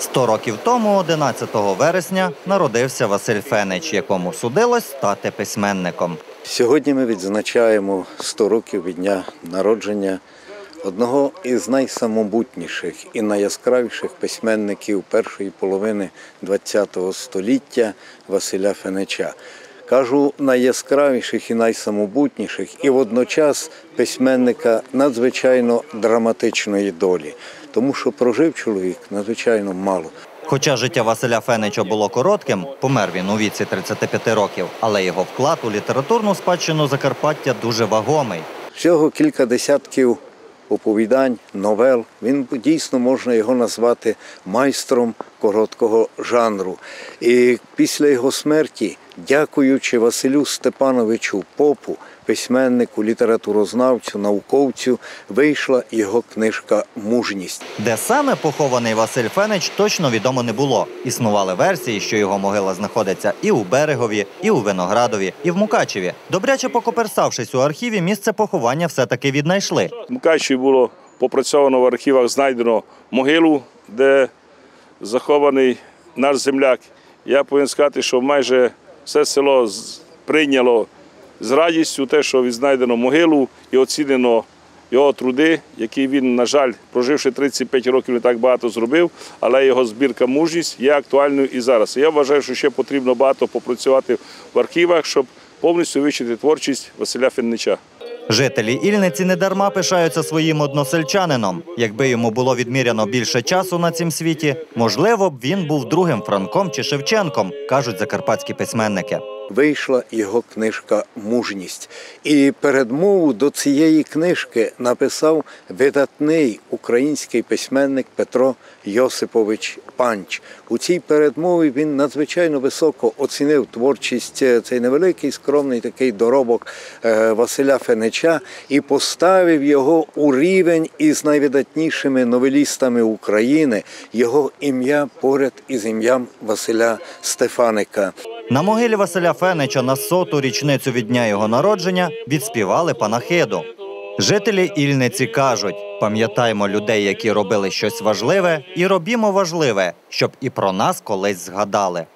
Сто років тому, 11 вересня, народився Василь Фенич, якому судилось стати письменником. Сьогодні ми відзначаємо 100 років від дня народження одного із найсамобутніших і найяскравіших письменників першої половини ХХ століття Василя Фенеча. Кажу найяскравіших і найсамобутніших, і водночас письменника надзвичайно драматичної долі, тому що прожив чоловік надзвичайно мало. Хоча життя Василя Фенича було коротким, помер він у віці 35 років, але його вклад у літературну спадщину Закарпаття дуже вагомий. Всього кілька десятків оповідань, новел. Він дійсно можна його назвати майстром короткого жанру. І після його смерті, дякуючи Василю Степановичу Попу, письменнику, літературознавцю, науковцю, вийшла його книжка Мужність. Де саме похований Василь Фенич, точно відомо не було. Існували версії, що його могила знаходиться і у Берегові, і у Виноградові, і в Мукачеві. Добряче покоперсавшись у архіві, місце поховання все-таки віднайшли. В Мукачеві було попрацьовано в архівах, знайдено могилу, де захований наш земляк. Я повинен сказати, що майже все село прийняло з радістю те, що відзнайдено могилу і оцінено його труди, які він, на жаль, проживши 35 років, не так багато зробив, але його збірка мужність є актуальною і зараз. Я вважаю, що ще потрібно багато попрацювати в архівах, щоб повністю вивчити творчість Василя Феннича. Жителі Ільниці недарма пишаються своїм односельчанином. Якби йому було відміряно більше часу на цім світі, можливо б він був другим Франком чи Шевченком, кажуть закарпатські письменники. Вийшла його книжка Мужність. І передмову до цієї книжки написав видатний український письменник Петро Йосипович Панч. У цій передмові він надзвичайно високо оцінив творчість е, цей невеликий скромний такий доробок е, Василя Фенеча і поставив його у рівень із найвидатнішими новелістами України. Його ім'я поряд із ім'ям Василя Стефаника. На могилі Василя Фенича на соту річницю від дня його народження відспівали панахиду. Жителі Ільниці кажуть: пам'ятаймо людей, які робили щось важливе, і робімо важливе, щоб і про нас колись згадали.